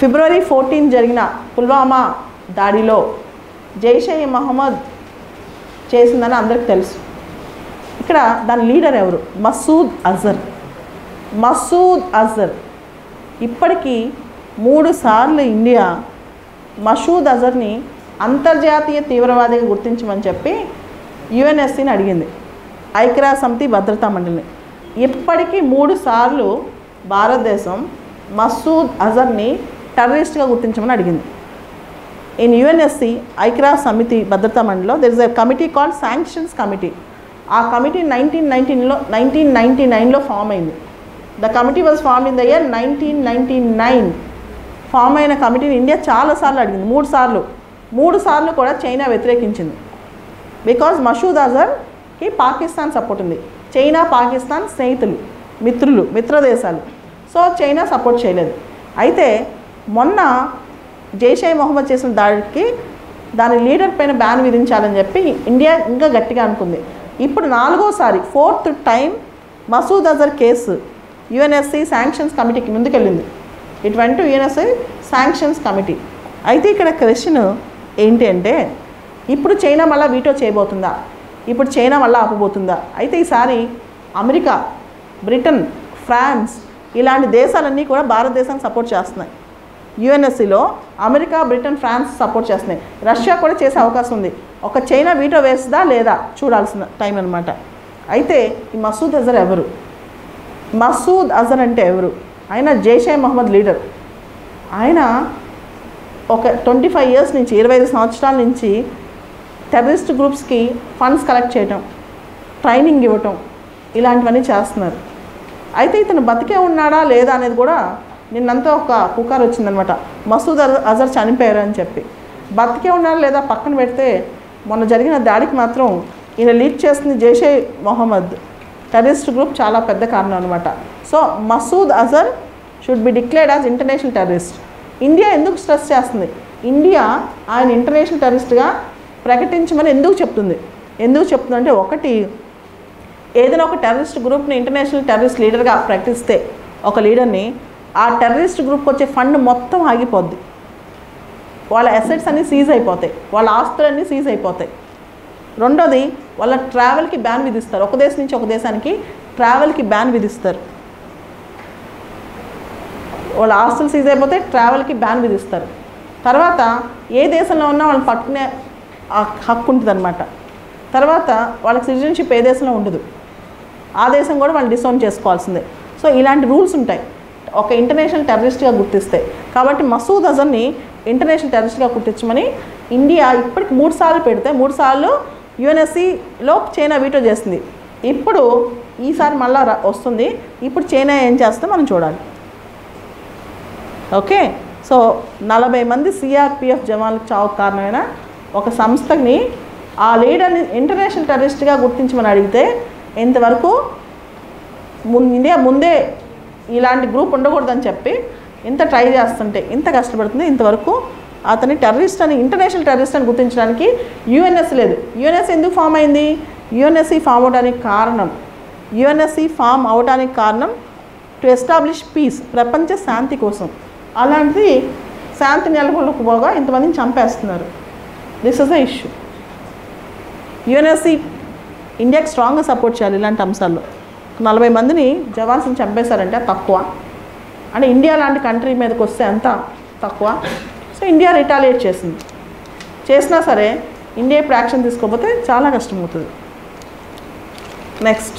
ఫిబ్రవరి fourteen జరిగిన పుల్వామా దాడిలో జైషే మహమ్మద్ చేసిందని అందరికి తెలుసు. ఇక్కడ దాని లీడర్ ఎవరు? మసూద్ అజర్. మసూద్ అజర్. ఇప్పటికీ మూడు సార్లు ఇండియా మసూద్ అజర్ని అంతర్జాతీయ తీవ్రవాదిగా గుర్తించమని చెప్పి యుఎన్ఎస్సీని అడిగింది. ఐక్యరాజ్య సమితి భద్రతా మండలిని. ఇప్పటికీ మూడు సార్లు భారతదేశం మసూద్ అజర్ని టెర్రరిస్ట్గా గుర్తించమని అడిగింది. ఇన్ యుఎన్ఎస్సి ఐక్రా సమితి భద్రతా మండలిలో there is a committee called sanctions committee ఆ కమిటీ నైన్టీన్ నైన్టీన్లో నైన్టీన్ నైన్టీ నైన్లో ఫామ్ అయింది. The committee was form in the year nineteen ninety nine form అయిన కమిటీని ఇండియా చాలాసార్లు అడిగింది. మూడు సార్లు. మూడు సార్లు కూడా చైనా వ్యతిరేకించింది. బికాజ్ మషూద్ అజర్కి పాకిస్తాన్ సపోర్ట్ ఉంది. చైనా పాకిస్తాన్ స్నేహితులు మిత్రులు మిత్రదేశాలు. సో చైనా సపోర్ట్ చేయలేదు. అయితే మొన్న జైషే మొహమ్మద్ చేసిన దాడికి దాని లీడర్ పైన బ్యాన్ విధించాలని చెప్పి ఇండియా ఇంకా గట్టిగా అనుకుంది. ఇప్పుడు నాలుగోసారి fourth time Masood Azhar case UNSC sanctions కమిటీకి ముందుకెళ్ళింది. ఇటు వెంట యుఎన్ఎస్సి శాంక్షన్స్ కమిటీ. అయితే ఇక్కడ క్వశ్చన్ ఏంటి అంటే ఇప్పుడు చైనా మళ్ళీ వీటో చేయబోతుందా? ఇప్పుడు చైనా మళ్ళీ ఆపబోతుందా? అయితే ఈసారి అమెరికా బ్రిటన్ ఫ్రాన్స్ ఇలాంటి దేశాలన్నీ కూడా భారతదేశానికి సపోర్ట్ చేస్తున్నాయి. యుఎన్ఎస్సిలో అమెరికా బ్రిటన్ ఫ్రాన్స్ సపోర్ట్ చేస్తున్నాయి. రష్యా కూడా చేసే అవకాశం ఉంది. ఒక చైనా వీటో వేస్తుందా లేదా చూడాల్సిన టైం అనమాట అయితే ఈ మసూద్ అజర్ ఎవరు? మసూద్ అజర్ అంటే ఎవరు? ఆయన జైషే మహమ్మద్ లీడర్. ఆయన ఒక ట్వంటీ ఫైవ్ ఇయర్స్ నుంచి ఇరవై ఐదు సంవత్సరాల నుంచి టెర్రరిస్ట్ గ్రూప్స్కి ఫండ్స్ కలెక్ట్ చేయటం ట్రైనింగ్ ఇవ్వటం ఇలాంటివన్నీ చేస్తున్నారు. అయితే ఇతను బతికే ఉన్నాడా లేదా అనేది కూడా నిన్నంతా ఒక పుకార్ వచ్చిందనమాట. మసూద్ అజర్ అజర్ చనిపోయారు అని చెప్పి. బతికే ఉన్నారు లేదా పక్కన పెడితే మొన్న జరిగిన దాడికి మాత్రం ఈయన లీడ్ చేస్తుంది జైషే మొహమ్మద్. టెర్రరిస్ట్ గ్రూప్ చాలా పెద్ద కారణం అనమాట. So Masood Azhar should be declared as international terrorist India ఎందుకు స్ట్రెస్ చేస్తుంది? ఇండియా ఆయన ఇంటర్నేషనల్ టెర్రరిస్ట్గా ప్రకటించమని ఎందుకు చెప్తుంది? ఎందుకు చెప్తుందంటే ఒకటి ఏదైనా ఒక టెర్రరిస్ట్ గ్రూప్ని ఇంటర్నేషనల్ టెర్రరిస్ట్ లీడర్గా ప్రకటిస్తే ఒక లీడర్ని ఆ టెర్రరిస్ట్ గ్రూప్కి వచ్చే ఫండ్ మొత్తం ఆగిపోద్ది. వాళ్ళ అసెట్స్ అన్నీ సీజ్ అయిపోతాయి. వాళ్ళ ఆస్తులన్నీ సీజ్ అయిపోతాయి. రెండోది వాళ్ళ ట్రావెల్కి బ్యాన్ విధిస్తారు. ఒక దేశం నుంచి ఒక దేశానికి ట్రావెల్కి బ్యాన్ విధిస్తారు. వాళ్ళ ఆస్తులు సీజ్ అయిపోతే ట్రావెల్కి బ్యాన్ విధిస్తారు. తర్వాత ఏ దేశంలో ఉన్నా వాళ్ళని పట్టుకునే హక్కు ఉంటుంది అనమాట తర్వాత వాళ్ళకి సిటిజన్షిప్ ఏ దేశంలో ఉండదు. ఆ దేశం కూడా వాళ్ళు డిసౌన్ చేసుకోవాల్సిందే. సో ఇలాంటి రూల్స్ ఉంటాయి. ఒక ఇంటర్నేషనల్ టెర్రరిస్ట్గా గుర్తిస్తే. కాబట్టి మసూద్ అజర్ని ఇంటర్నేషనల్ టెర్రరిస్ట్గా గుర్తించమని ఇండియా ఇప్పటికి మూడు సార్లు పెడితే మూడు సార్లు యుఎన్ఎస్సిలో చైనా వీటో చేసింది. ఇప్పుడు ఈసారి మళ్ళా వస్తుంది. ఇప్పుడు చైనా ఏం చేస్తే మనం చూడాలి. ఓకే? సో నలభై మంది సిఆర్పిఎఫ్ జవాన్లకు చావుకు కారణమైన ఒక సంస్థని ఆ లీడర్ని ఇంటర్నేషనల్ టెర్రరిస్ట్గా గుర్తించమని అడిగితే ఇంతవరకు ముందు ఇండియా ముందే ఇలాంటి గ్రూప్ ఉండకూడదని చెప్పి ఇంత ట్రై చేస్తుంటే ఇంత కష్టపడుతుంది ఇంతవరకు అతని టెర్రరిస్ట్ అని ఇంటర్నేషనల్ టెర్రరిస్ట్ అని గుర్తించడానికి యుఎన్ఎస్ లేదు. యుఎన్ఎస్ ఎందుకు ఫామ్ అయింది? యుఎన్ఎస్సి ఫామ్ అవడానికి కారణం యుఎన్ఎస్సి ఫామ్ అవడానికి కారణం టు ఎస్టాబ్లిష్ పీస్ ప్రపంచ శాంతి కోసం. అలాంటిది శాంతి నెలకొల్పబోగా ఇంతమందిని చంపేస్తున్నారు. This is the issue UNSC ఇండియాకి స్ట్రాంగ్గా సపోర్ట్ చేయాలి ఇలాంటి అంశాల్లో. నలభై మందిని జవాన్స్ని చంపేశారంటే తక్కువ. అంటే ఇండియా లాంటి కంట్రీ మీదకి వస్తే అంత తక్కువ. సో ఇండియా రిటాలియేట్ చేసింది. చేసినా సరే ఇండియా ఇప్పుడు యాక్షన్ తీసుకోకపోతే చాలా కష్టమవుతుంది. నెక్స్ట్.